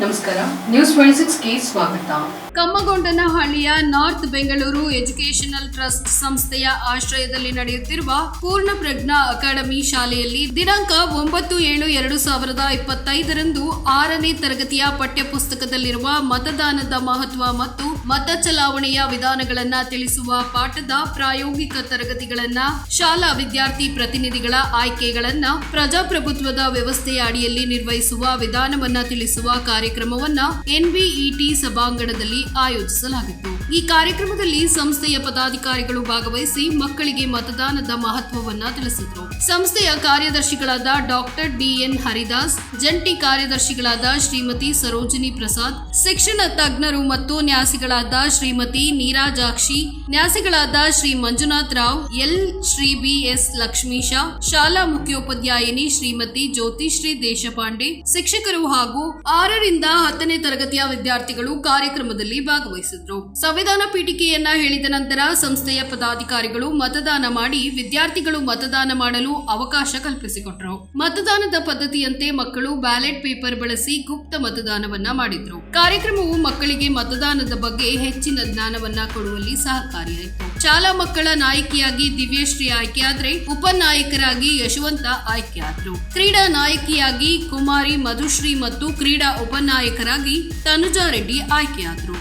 ನಮಸ್ಕಾರ. News twenty ಸ್ವಾಗತ. ಕಮ್ಮಗೊಂಡನಹಳ್ಳಿಯ ನಾರ್ತ್ ಬೆಂಗಳೂರು ಎಜುಕೇಷನಲ್ ಟ್ರಸ್ಟ್ ಸಂಸ್ಥೆಯ ಆಶ್ರಯದಲ್ಲಿ ನಡೆಯುತ್ತಿರುವ ಪೂರ್ಣ ಪ್ರಜ್ಞಾ ಅಕಾಡೆಮಿ ಶಾಲೆಯಲ್ಲಿ ದಿನಾಂಕ ಒಂಬತ್ತು ಏಳು ಎರಡು ಸಾವಿರದ ಇಪ್ಪತ್ತೈದರಂದು ಆರನೇ ತರಗತಿಯ ಪಠ್ಯಪುಸ್ತಕದಲ್ಲಿರುವ ಮತದಾನದ ಮಹತ್ವ ಮತ್ತು ಮತ ಚಲಾವಣೆಯ ವಿಧಾನಗಳನ್ನ ತಿಳಿಸುವ ಪಾಠದ ಪ್ರಾಯೋಗಿಕ ತರಗತಿಗಳನ್ನ ಶಾಲಾ ವಿದ್ಯಾರ್ಥಿ ಪ್ರತಿನಿಧಿಗಳ ಆಯ್ಕೆಗಳನ್ನ ಪ್ರಜಾಪ್ರಭುತ್ವದ ವ್ಯವಸ್ಥೆಯ ಅಡಿಯಲ್ಲಿ ನಿರ್ವಹಿಸುವ ವಿಧಾನವನ್ನ ತಿಳಿಸುವ ಕಾರ್ಯಕ್ರಮವನ್ನ ಎನ್ಬಿಇಟಿ ಸಭಾಂಗಣದಲ್ಲಿ ಆಯೋಜಿಸಲಾಗಿತ್ತು. ಈ ಕಾರ್ಯಕ್ರಮದಲ್ಲಿ ಸಂಸ್ಥೆಯ ಪದಾಧಿಕಾರಿಗಳು ಭಾಗವಹಿಸಿ ಮಕ್ಕಳಿಗೆ ಮತದಾನದ ಮಹತ್ವವನ್ನ ತಿಳಿಸಿದ್ರು. ಸಂಸ್ಥೆಯ ಕಾರ್ಯದರ್ಶಿಗಳಾದ ಡಾಕ್ಟರ್ ಡಿಎನ್ ಹರಿದಾಸ್, ಜಂಟಿ ಕಾರ್ಯದರ್ಶಿಗಳಾದ ಶ್ರೀಮತಿ ಸರೋಜಿನಿ ಪ್ರಸಾದ್, ಶಿಕ್ಷಣ ತಜ್ಞರು ಮತ್ತು ನ್ಯಾಸಿಗಳಾದ Shrimati Neerajakshi, ನ್ಯಾಸಿಗಳಾದ Shri Manjunath Rao, L Shri B S Lakshmisha, ಶಾಲಾ ಮುಖ್ಯೋಪಾಧ್ಯಾಯಿನಿ ಶ್ರೀಮತಿ ಜ್ಯೋತಿಶ್ರೀ ದೇಶಪಾಂಡೆ, ಶಿಕ್ಷಕರು ಹಾಗೂ ಆರರಿಂದ ಹತ್ತನೇ ತರಗತಿಯ ವಿದ್ಯಾರ್ಥಿಗಳು ಕಾರ್ಯಕ್ರಮದಲ್ಲಿ ಭಾಗವಹಿಸಿದ್ರು. ಸಂವಿಧಾನ ಪೀಠಿಕೆಯನ್ನ ಹೇಳಿದ ನಂತರ ಸಂಸ್ಥೆಯ ಪದಾಧಿಕಾರಿಗಳು ಮತದಾನ ಮಾಡಿ ವಿದ್ಯಾರ್ಥಿಗಳು ಮತದಾನ ಮಾಡಲು ಅವಕಾಶ ಕಲ್ಪಿಸಿಕೊಟ್ಟರು ಮತದಾನದ ಪದ್ಧತಿಯಂತೆ ಮಕ್ಕಳು ಬ್ಯಾಲೆಟ್ ಪೇಪರ್ ಬಳಸಿ ಗುಪ್ತ ಮತದಾನವನ್ನ ಮಾಡಿದ್ರು. ಕಾರ್ಯಕ್ರಮವು ಮಕ್ಕಳಿಗೆ ಮತದಾನದ ಬಗ್ಗೆ ಹೆಚ್ಚಿನ ಜ್ಞಾನವನ್ನ ಕೊಡುವಲ್ಲಿ ಸಹಕಾರಿಯಾಯಿತು. ಶಾಲಾ ಮಕ್ಕಳ ನಾಯಕಿಯಾಗಿ ದಿವ್ಯಶ್ರೀ ಆಯ್ಕೆಯಾದ್ರೆ ಉಪನಾಯಕರಾಗಿ ಯಶವಂತ ಆಯ್ಕೆಯಾದ್ರು ಕ್ರೀಡಾ ನಾಯಕಿಯಾಗಿ ಕುಮಾರಿ ಮಧುಶ್ರೀ ಮತ್ತು ಕ್ರೀಡಾ ಉಪನಾಯಕರಾಗಿ Tanuja Reddy ಆಯ್ಕೆಯಾದ್ರು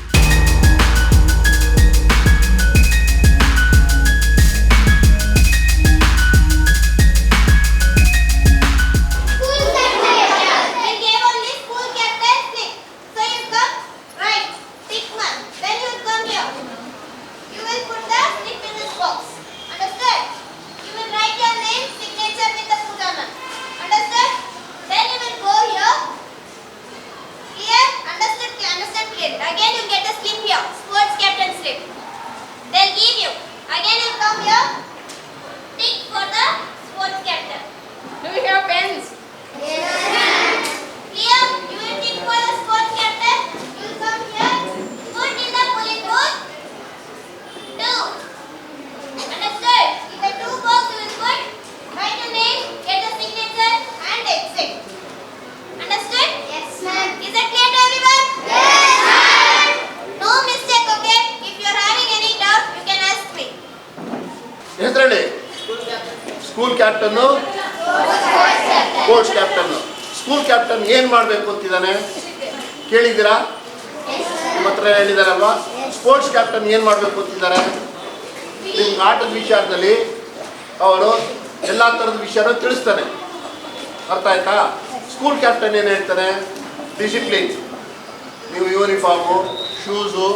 captain coach captain school captain ಏನು ಮಾಡಬೇಕು ಅಂತಿದ್ದಾನೆ? ಕೇಳಿದ್ದೀರಾ? ನಿಮ್ಮ ಹತ್ರ ಹೇಳಿದಾರಲ್ವಾ? ಸ್ಪೋರ್ಟ್ಸ್ ಕ್ಯಾಪ್ಟನ್ ಏನು ಮಾಡಬೇಕು ಅಂತಿದ್ದಾರೆ? ನಿಮ್ಗೆ ಆಟದ ವಿಚಾರದಲ್ಲಿ ಅವರು ಎಲ್ಲ ಥರದ ವಿಷಯನೂ ತಿಳಿಸ್ತಾನೆ. ಅರ್ಥ ಆಯ್ತಾ? ಸ್ಕೂಲ್ ಕ್ಯಾಪ್ಟನ್ ಏನು ಹೇಳ್ತಾನೆ? ಡಿಸಿಪ್ಲಿನ್ ನೀವು ಯೂನಿಫಾರ್ಮು ಶೂಸು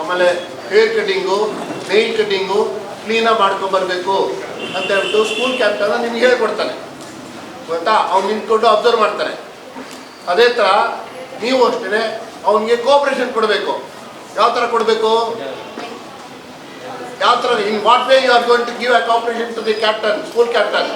ಆಮೇಲೆ ಹೇರ್ ಕಟಿಂಗು ನೈಲ್ ಕಟಿಂಗು ಕ್ಲೀನಾಗಿ ಮಾಡ್ಕೊಂಬರ್ಬೇಕು ಅಂತ ಹೇಳ್ಬಿಟ್ಟು ಸ್ಕೂಲ್ ಕ್ಯಾಪ್ಟನ್ ನಿಮ್ಗೆ ಹೇಳ್ಕೊಡ್ತಾನೆ. ಗೊತ್ತಾ? ಅವ್ನು ನಿಂತ್ಕೊಂಡು ಅಬ್ಸರ್ವ್ ಮಾಡ್ತಾನೆ. ಅದೇ ಥರ ನೀವು ಅಷ್ಟೇ ಅವನಿಗೆ ಕೋಆಪರೇಷನ್ ಕೊಡಬೇಕು. ಯಾವ ಥರ ಕೊಡಬೇಕು? ಯಾವ ಥರ in what way you are going to give a cooperation to the captain school captain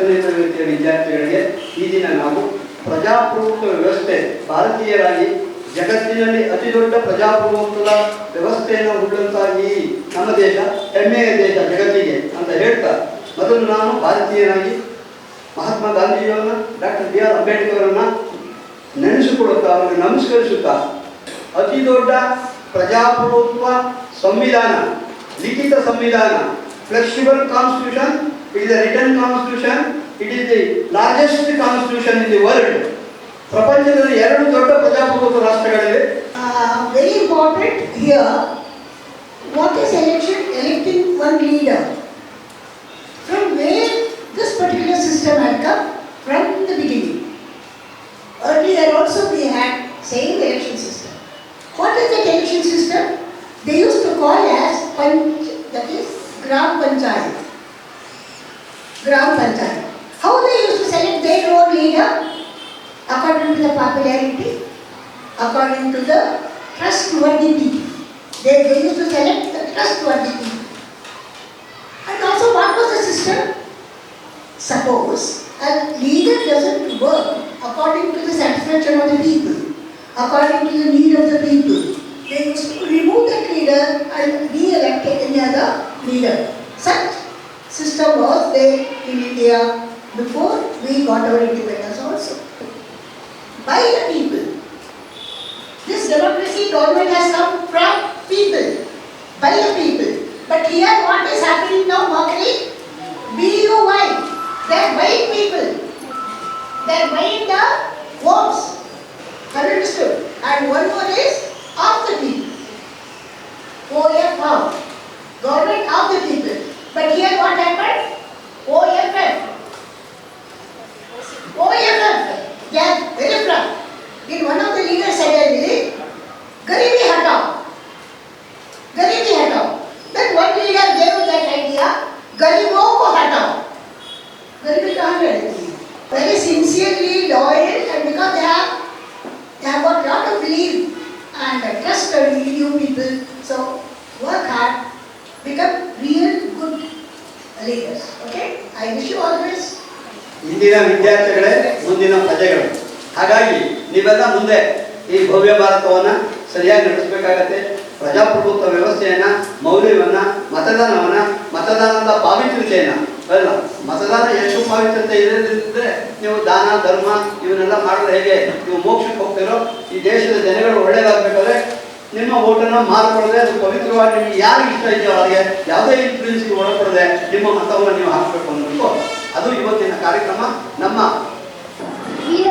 ಹತ್ತನೇ ತರಗತಿಯ ವಿದ್ಯಾರ್ಥಿಗಳಿಗೆ ಈ ದಿನ ನಾವು ಪ್ರಜಾಪ್ರಭುತ್ವ ವ್ಯವಸ್ಥೆ, ಭಾರತೀಯರಾಗಿ ಜಗತ್ತಿನಲ್ಲಿ ಅತಿ ದೊಡ್ಡ ಪ್ರಜಾಪ್ರಭುತ್ವದ ವ್ಯವಸ್ಥೆಯನ್ನು ಹುಟ್ಟುವಂತಹ ಈ ನಮ್ಮ ದೇಶ, ಹೆಮ್ಮೆಯ ದೇಶ ಜಗತ್ತಿಗೆ ಅಂತ ಹೇಳ್ತಾ ಮೊದಲು ನಾನು ಭಾರತೀಯನಾಗಿ ಮಹಾತ್ಮ ಗಾಂಧೀಜಿಯವರನ್ನ, ಡಾಕ್ಟರ್ ಬಿ ಆರ್ ಅಂಬೇಡ್ಕರ್ ಅವರನ್ನ ನೆನೆಸಿಕೊಳ್ಳುತ್ತಾ ಅವರಿಗೆ ನಮಸ್ಕರಿಸುತ್ತಾ ಅತಿ ದೊಡ್ಡ ಪ್ರಜಾಪ್ರಭುತ್ವ ಸಂವಿಧಾನ, ಲಿಖಿತ ಸಂವಿಧಾನ, flexible constitution It is return constitution it is the largest constitution in the world ಪ್ರಪಂಚದಲ್ಲಿ ಎರಡು ದೊಡ್ಡ ಪ್ರಜಾಪ್ರಭುತ್ವ ರಾಷ್ಟ್ರಗಳಿವೆ uh, very important here, what is election? Electing one leader. From where this particular system had come from the beginning. Earlier also we had same election system. What is that election system? They used to call as panch, that is Gram Panchayat. Gram Panchayat. How they used to select their own leader? According to the popularity, according to the trustworthy They, they used to select the trustworthy. And also, what was the system? Suppose A leader doesn't work according to the satisfaction of the people, according to the need of the people. They used to remove that leader and re-elect any other leader. Such system was there in India before we got our independence also. By the people. This democracy government has come from people, by the people. But here what is happening now, mockery? B-U-Y, they are buying people. They are buying the votes. Understood? And one more is of become real good leaders. Okay? I wish you all the. ಇಂದಿನ ವಿದ್ಯಾರ್ಥಿಗಳೇ, ಮುಂದಿನ ಪ್ರಜೆಗಳು ಹಾಗಾಗಿ, ನೀವೆಲ್ಲ ಮುಂದೆ ಈ ಭವ್ಯ ಭಾರತವನ್ನು ಸರಿಯಾಗಿ ನಡೆಸಬೇಕಾಗತ್ತೆ ಪ್ರಜಾಪ್ರಭುತ್ವ ವ್ಯವಸ್ಥೆಯನ್ನು, ಮೌಲ್ಯವನ್ನು, ಮತದಾನವನ್ನು, ಮತದಾನದ ಪಾವಿತ್ರ್ಯತೆಯನ್ನು, ಅಲ್ಲ, ಮತದಾನ ಎಷ್ಟು ಪಾವಿತ್ರ್ಯತೆ ಇರದಿದ್ರೆ ನೀವು ದಾನ, ಧರ್ಮ, ಇವನ್ನೆಲ್ಲ ಮಾಡಿದ್ರೆ ಹೇಗೆ ನೀವು ಮೋಕ್ಷಕ್ಕೆ ಹೋಗ್ತಿರೋ ಈ ದೇಶದ ಜನಗಳು ಒಳ್ಳೇದಾಗಬೇಕಾದ್ರೆ ನಿಮ್ಮ ಓಟನ್ನು ಮಾರ್ಕೊಳ್ಳದೆ, ಅದು ಪವಿತ್ರವಾಗಿ ನಿಮಗೆ ಯಾರು ಇಷ್ಟ ಇದೆಯೋ ಅವರಿಗೆ ಯಾವುದೇ ಇನ್ಫ್ಲೂಯೆನ್ಸ್ಗೆ ಒಳಪಡದೆ ನಿಮ್ಮ ಮತವನ್ನು ನೀವು ಹಾಕಬೇಕು ಅನ್ನೋದು. ಅದು ಇವತ್ತಿನ ಕಾರ್ಯಕ್ರಮ. ನಮ್ಮ We the